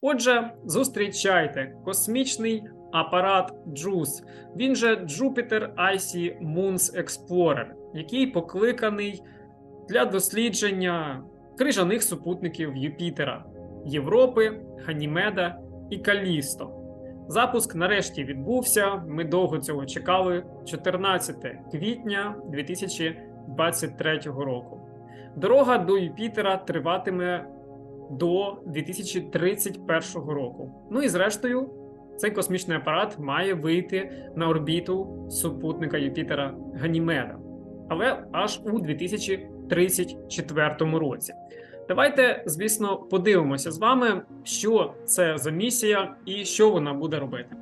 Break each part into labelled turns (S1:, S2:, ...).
S1: Отже, зустрічайте космічний апарат JUICE, він же Jupiter Icy Moons Explorer, який покликаний для дослідження крижаних супутників Юпітера, Європи, Ганімеда і Калісто. Запуск нарешті відбувся. Ми довго цього чекали 14 квітня 2023 року. Дорога до Юпітера триватиме до 2031 року. Ну і зрештою, цей космічний апарат має вийти на орбіту супутника Юпітера Ганімеда, але аж у 2034 році. Давайте, звісно, подивимося з вами, що це за місія і що вона буде робити.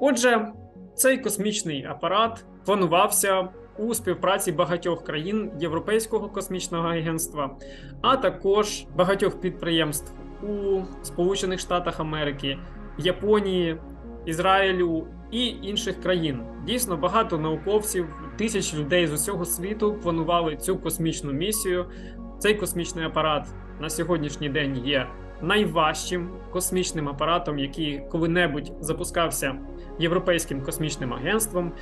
S1: Отже, цей космічний апарат планувався у співпраці багатьох країн Європейського космічного агентства, а також багатьох підприємств у Сполучених Штатах Америки, Японії, Ізраїлю і інших країн. Дійсно, багато науковців, тисяч людей з усього світу планували цю космічну місію. Цей космічний апарат на сьогоднішній день є найважчим космічним апаратом, який коли-небудь запускався Європейським космічним агентством.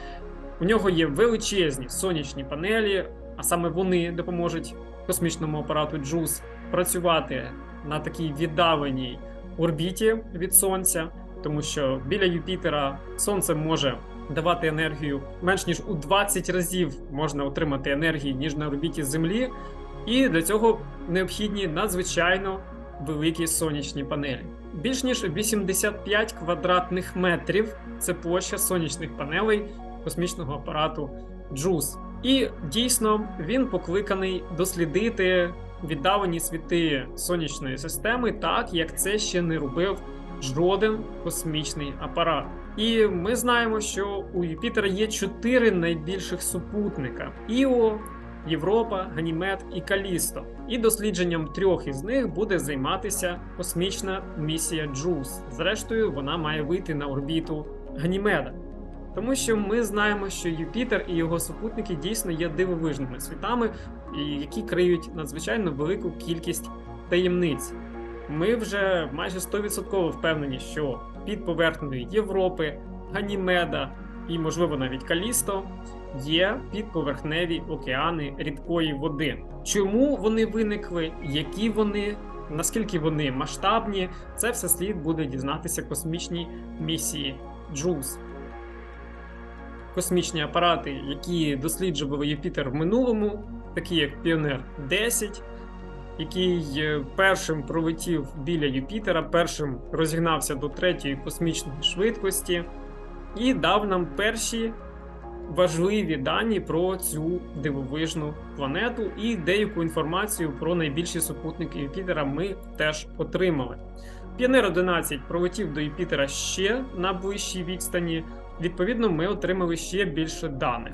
S1: У нього є величезні сонячні панелі, а саме вони допоможуть космічному апарату JUICE працювати на такій віддаленій орбіті від сонця, тому що біля Юпітера сонце може давати енергію менш ніж у 20 разів можна отримати енергії ніж на орбіті Землі, і для цього необхідні надзвичайно великі сонячні панелі. Більш ніж 85 квадратних метрів це площа сонячних панелей космічного апарату JUICE. І дійсно він покликаний дослідити віддалені світи сонячної системи, так як це ще не робив жоден космічний апарат. І ми знаємо, що у Юпітера є чотири найбільших супутника: Іо, Європа, Ганімед і Калісто. І дослідженням трьох із них буде займатися космічна місія JUICE. Зрештою, вона має вийти на орбіту Ганімеда. Тому що ми знаємо, що Юпітер і його супутники дійсно є дивовижними світами, які криють надзвичайно велику кількість таємниць. Ми вже майже 100% впевнені, що під поверхнею Європи, Ганімеда і, можливо, навіть Калісто є підповерхневі океани рідкої води. Чому вони виникли, які вони, наскільки вони масштабні, це все слід буде дізнатися космічній місії JUICE космічні апарати, які досліджували Юпітер в минулому, такі як Піонер 10, який е, першим пролетів біля Юпітера, першим розігнався до третьої космічної швидкості і дав нам перші важливі дані про цю дивовижну планету і деяку інформацію про найбільші супутники Юпітера ми теж отримали. Піонер 11 пролетів до Юпітера ще на ближчій відстані. Відповідно, ми отримали ще більше даних.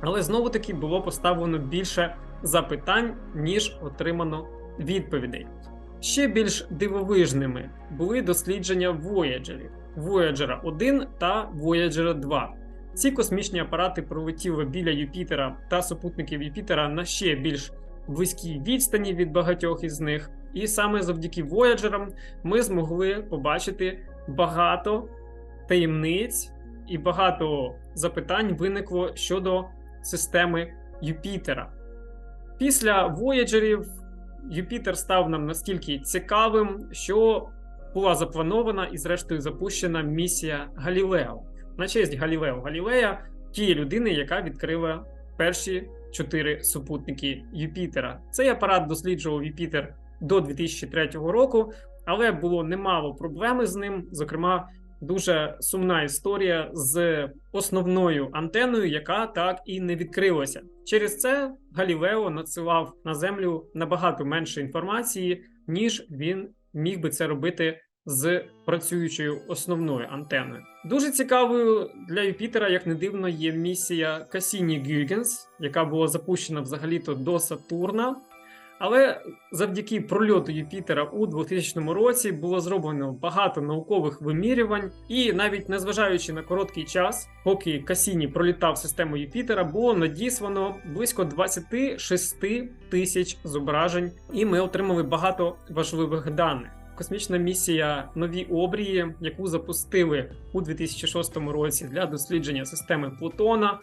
S1: Але знову таки було поставлено більше запитань, ніж отримано відповідей. Ще більш дивовижними були дослідження Voyager, Voyager 1 та Voyager 2. Ці космічні апарати пролетіли біля Юпітера та супутників Юпітера на ще більш близькій відстані від багатьох із них. І саме завдяки Voyager ми змогли побачити багато таємниць і багато запитань виникло щодо системи Юпітера. Після Вояджерів Юпітер став нам настільки цікавим, що була запланована і, зрештою, запущена місія Галілео на честь Галілео Галілея, тієї людини, яка відкрила перші чотири супутники Юпітера. Цей апарат досліджував Юпітер до 2003 року, але було немало проблеми з ним. Зокрема, дуже сумна історія з основною антеною, яка так і не відкрилася. Через це Галілео надсилав на землю набагато менше інформації, ніж він міг би це робити з працюючою основною антеною. Дуже цікавою для Юпітера, як не дивно, є місія Cassini Huygens, яка була запущена взагалі-то до Сатурна. Але завдяки прольоту Юпітера у 2000 році було зроблено багато наукових вимірювань, і навіть незважаючи на короткий час, поки Касіні пролітав систему Юпітера, було надіслано близько 26 тисяч зображень, і ми отримали багато важливих даних. космічна місія Нові Обрії, яку запустили у 2006 році для дослідження системи Плутона,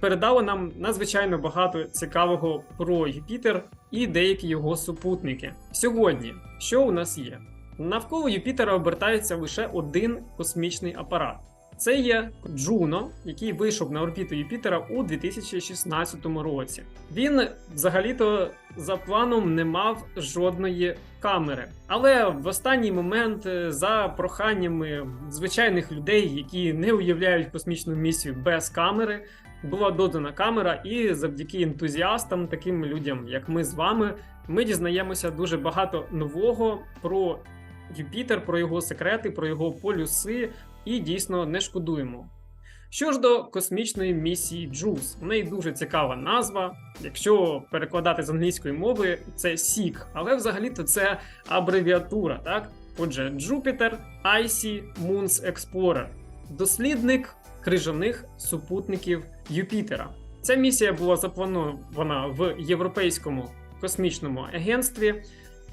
S1: передала нам надзвичайно багато цікавого про Юпітер і деякі його супутники. Сьогодні, що у нас є? Навколо Юпітера обертається лише один космічний апарат. Це є Джуно, який вийшов на орбіту Юпітера у 2016 році. Він взагалі-то за планом не мав жодної камери. Але в останній момент, е, за проханнями звичайних людей, які не уявляють космічну місію без камери, була додана камера, і завдяки ентузіастам, таким людям, як ми з вами, ми дізнаємося дуже багато нового про Юпітер, про його секрети, про його полюси, і дійсно не шкодуємо. Що ж до космічної місії JUICE, в неї дуже цікава назва. Якщо перекладати з англійської мови, це SEEK, але взагалі-то це абревіатура, так? Отже, Jupiter Icy Moons Explorer дослідник крижаних супутників Юпітера. Ця місія була запланована в Європейському космічному агентстві,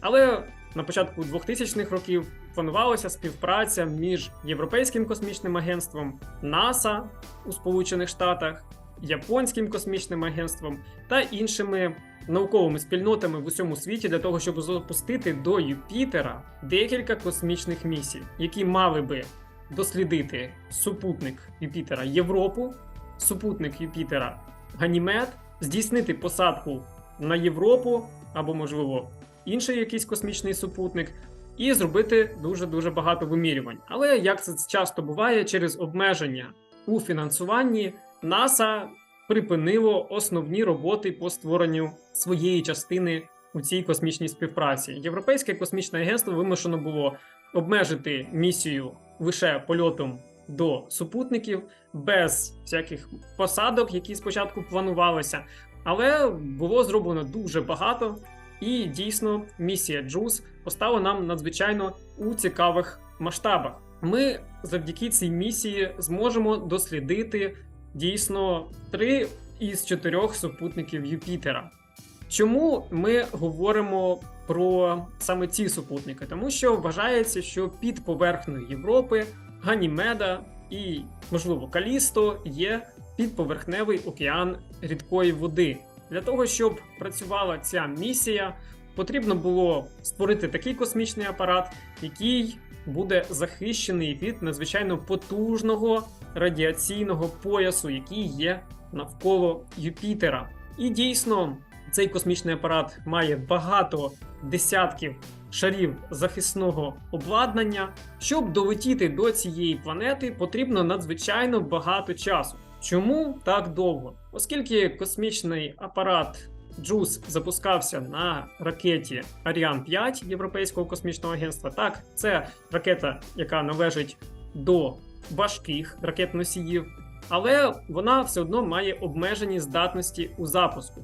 S1: але на початку 2000-х років планувалася співпраця між Європейським космічним агентством НАСА у Сполучених Штатах, Японським космічним агентством та іншими науковими спільнотами в усьому світі для того, щоб запустити до Юпітера декілька космічних місій, які мали би дослідити супутник Юпітера Європу, супутник Юпітера Ганімед, здійснити посадку на Європу або, можливо, інший якийсь космічний супутник, і зробити дуже дуже багато вимірювань. Але як це часто буває, через обмеження у фінансуванні НАСА припинило основні роботи по створенню своєї частини у цій космічній співпраці. Європейське космічне агентство вимушено було обмежити місію лише польотом до супутників без всяких посадок, які спочатку планувалися. Але було зроблено дуже багато, і дійсно місія JUICE постала нам надзвичайно у цікавих масштабах. Ми завдяки цій місії зможемо дослідити дійсно три із чотирьох супутників Юпітера. Чому ми говоримо про саме ці супутники? Тому що вважається, що під поверхнею Європи Ганімеда і, можливо, Калісто є підповерхневий океан рідкої води. Для того, щоб працювала ця місія, потрібно було створити такий космічний апарат, який буде захищений від надзвичайно потужного радіаційного поясу, який є навколо Юпітера. І дійсно, цей космічний апарат має багато десятків шарів захисного обладнання. Щоб долетіти до цієї планети, потрібно надзвичайно багато часу. Чому так довго? Оскільки космічний апарат JUICE запускався на ракеті Ariane 5 Європейського космічного агентства, так це ракета, яка належить до важких ракет-носіїв, але вона все одно має обмежені здатності у запуску.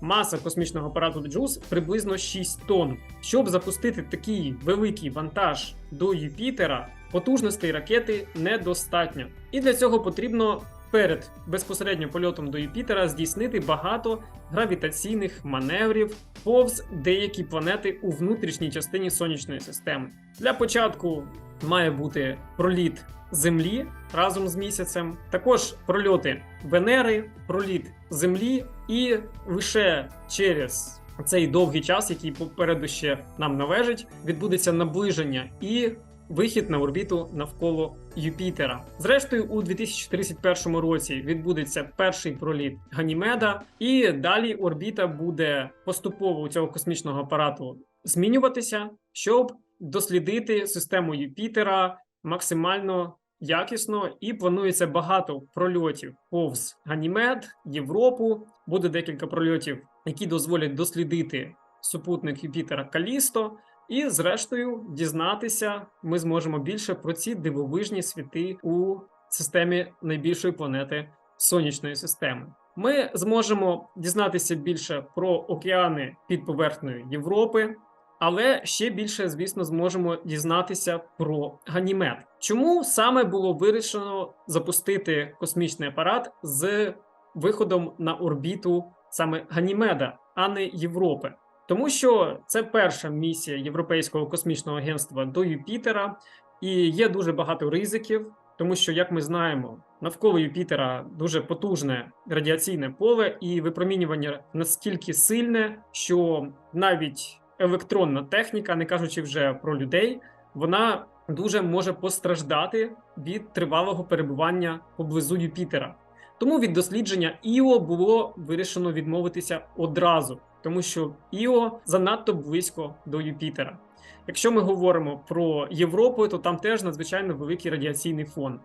S1: Маса космічного апарату Джус приблизно 6 тонн. Щоб запустити такий великий вантаж до Юпітера, потужностей ракети недостатньо. І для цього потрібно перед безпосередньо польотом до Юпітера здійснити багато гравітаційних маневрів повз деякі планети у внутрішній частині сонячної системи. Для початку має бути проліт Землі разом з місяцем, також прольоти Венери, проліт Землі, і лише через цей довгий час, який попереду ще нам належить, відбудеться наближення і вихід на орбіту навколо Юпітера. Зрештою, у 2031 році відбудеться перший проліт Ганімеда, і далі орбіта буде поступово у цього космічного апарату змінюватися, щоб дослідити систему Юпітера максимально якісно, і планується багато прольотів повз Ганімед, Європу. Буде декілька прольотів, які дозволять дослідити супутник Юпітера Калісто. І, зрештою, дізнатися ми зможемо більше про ці дивовижні світи у системі найбільшої планети сонячної системи. Ми зможемо дізнатися більше про океани під поверхнею Європи, але ще більше, звісно, зможемо дізнатися про Ганімед. Чому саме було вирішено запустити космічний апарат з виходом на орбіту саме Ганімеда, а не Європи? Тому що це перша місія Європейського космічного агентства до Юпітера, і є дуже багато ризиків, тому що, як ми знаємо, навколо Юпітера дуже потужне радіаційне поле, і випромінювання настільки сильне, що навіть електронна техніка, не кажучи вже про людей, вона дуже може постраждати від тривалого перебування поблизу Юпітера. Тому від дослідження Іо було вирішено відмовитися одразу, тому що Іо занадто близько до Юпітера. Якщо ми говоримо про Європу, то там теж надзвичайно великий радіаційний фон.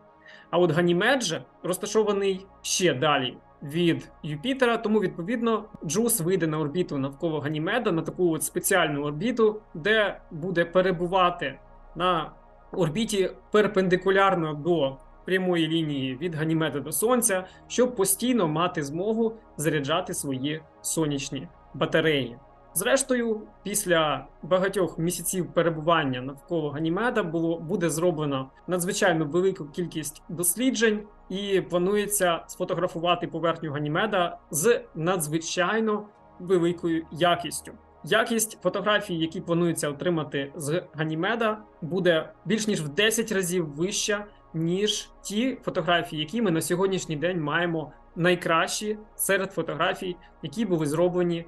S1: А от Ганімед же розташований ще далі від Юпітера, тому відповідно Джус вийде на орбіту навколо Ганімеда на таку от спеціальну орбіту, де буде перебувати на орбіті перпендикулярно до прямої лінії від Ганімеда до Сонця, щоб постійно мати змогу заряджати свої сонячні батареї. Зрештою, після багатьох місяців перебування навколо Ганімеда було буде зроблено надзвичайно велику кількість досліджень, і планується сфотографувати поверхню Ганімеда з надзвичайно великою якістю. Якість фотографій, які планується отримати з Ганімеда, буде більш ніж в 10 разів вища, ніж ті фотографії, які ми на сьогоднішній день маємо найкращі серед фотографій, які були зроблені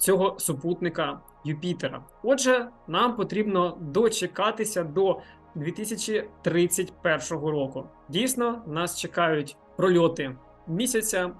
S1: цього супутника Юпітера. Отже, нам потрібно дочекатися до 2031 року. Дійсно, нас чекають прольоти місяця,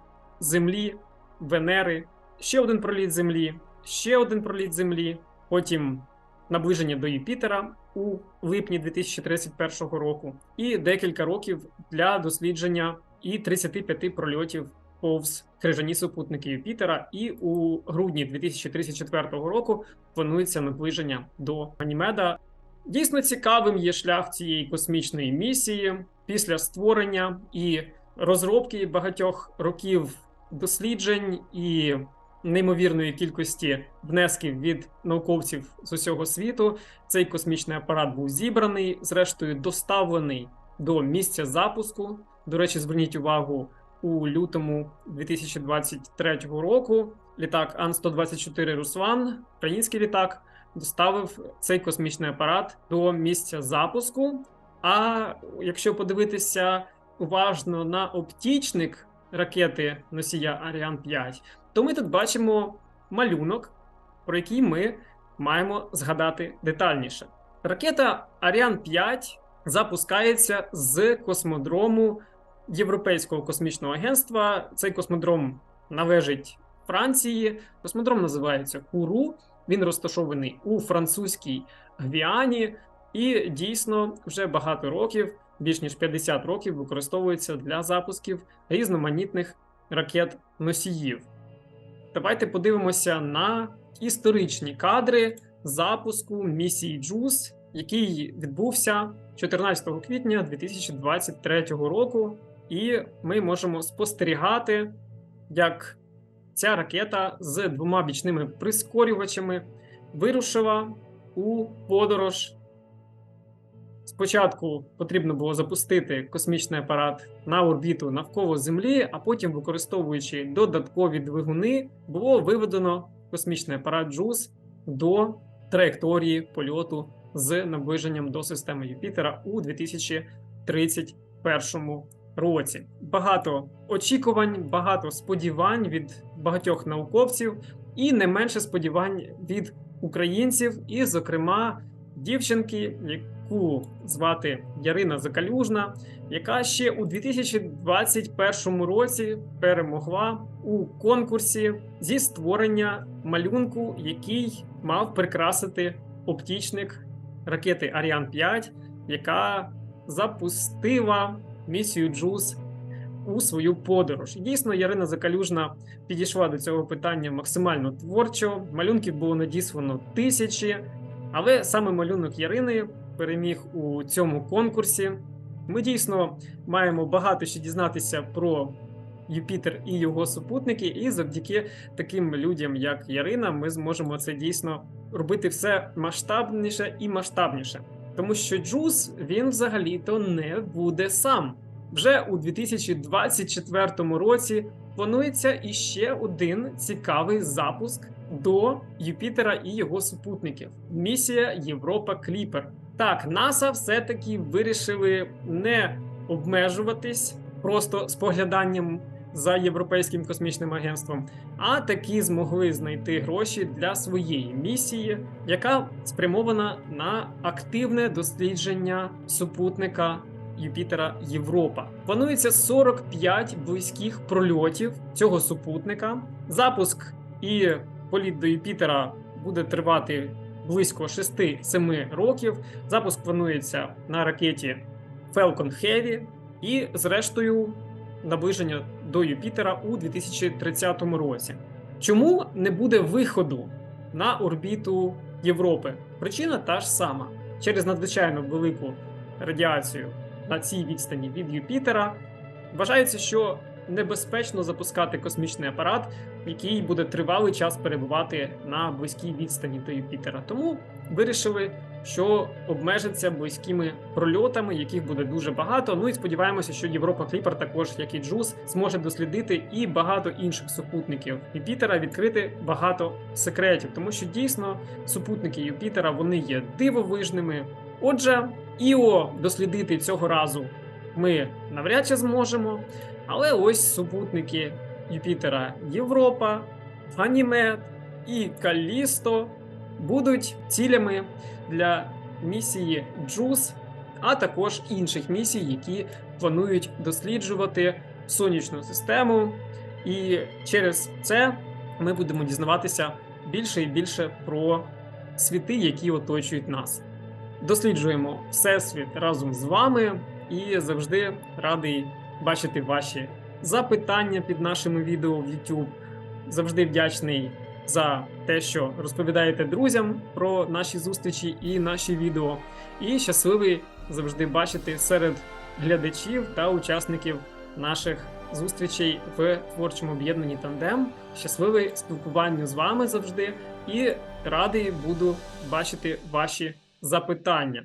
S1: Землі, Венери, ще один проліт Землі, ще один проліт Землі, потім наближення до Юпітера у липні 2031 року, і декілька років для дослідження і 35 прольотів повз крижані супутники Юпітера, і у грудні 2034 року планується наближення до Ганімеда. Дійсно цікавим є шлях цієї космічної місії після створення і розробки багатьох років досліджень і неймовірної кількості внесків від науковців з усього світу. Цей космічний апарат був зібраний, зрештою доставлений до місця запуску. До речі, зверніть увагу у лютому 2023 року. Літак Ан-124 Руслан, український літак, доставив цей космічний апарат до місця запуску. А якщо подивитися уважно на оптічник ракети носія Аріан 5, то ми тут бачимо малюнок, про який ми маємо згадати детальніше. Ракета Аріан 5 запускається з космодрому Європейського космічного агентства. Цей космодром належить Франції. Космодром називається Куру. Він розташований у французькій Гвіані, і дійсно вже багато років, більш ніж 50 років, використовується для запусків різноманітних ракет-носіїв. Давайте подивимося на історичні кадри запуску місії JUICE, який відбувся 14 квітня 2023 року. І ми можемо спостерігати, як ця ракета з двома бічними прискорювачами вирушила у подорож. Спочатку потрібно було запустити космічний апарат на орбіту навколо Землі, а потім, використовуючи додаткові двигуни, було виведено космічний апарат JUICE до траєкторії польоту з наближенням до системи Юпітера у 2031 році. Багато очікувань, багато сподівань від багатьох науковців, і не менше сподівань від українців, і, зокрема, дівчинки, яку звати Ярина Закалюжна, яка ще у 2021 році перемогла у конкурсі зі створення малюнку, який мав прикрасити оптічник ракети Аріан 5, яка запустила місію Джуз у свою подорож. І дійсно, Ярина Закалюжна підійшла до цього питання максимально творчо. Малюнків було надіслано тисячі, але саме малюнок Ярини переміг у цьому конкурсі. Ми дійсно маємо багато ще дізнатися про Юпітер і його супутники, і завдяки таким людям, як Ярина, ми зможемо це дійсно робити все масштабніше і масштабніше. Тому що Джуз він взагалі-то не буде сам. Вже у 2024 році планується іще один цікавий запуск до Юпітера і його супутників. Місія Європа Кліпер. Так, НАСА все-таки вирішили не обмежуватись просто спогляданням за Європейським космічним агентством, а таки змогли знайти гроші для своєї місії, яка спрямована на активне дослідження супутника Юпітера Європа. Планується 45 близьких прольотів цього супутника. Запуск і політ до Юпітера буде тривати близько 6-7 років. Запуск планується на ракеті Falcon Heavy і, зрештою, наближення до Юпітера у 2030 році. Чому не буде виходу на орбіту Європи? Причина та ж сама: через надзвичайно велику радіацію на цій відстані від Юпітера. Вважається, що небезпечно запускати космічний апарат, який буде тривалий час перебувати на близькій відстані до Юпітера. Тому вирішили, що обмежиться близькими прольотами, яких буде дуже багато. Ну і сподіваємося, що Європа Кліпер, також як і Джуз, зможе дослідити і багато інших супутників Юпітера, відкрити багато секретів, тому що дійсно супутники Юпітера вони є дивовижними. Отже, Іо дослідити цього разу ми навряд чи зможемо. Але ось супутники Юпітера Європа, Ганімед і Калісто будуть цілями для місії Джуз, а також інших місій, які планують досліджувати сонячну систему. І через це ми будемо дізнаватися більше і більше про світи, які оточують нас. Досліджуємо Всесвіт разом з вами і завжди радий бачити ваші запитання під нашими відео в YouTube. Завжди вдячний за те, що розповідаєте друзям про наші зустрічі і наші відео. І щасливий завжди бачити серед глядачів та учасників наших зустрічей в творчому об'єднанні Тандем. Щасливий спілкуванню з вами завжди і радий буду бачити ваші запитання.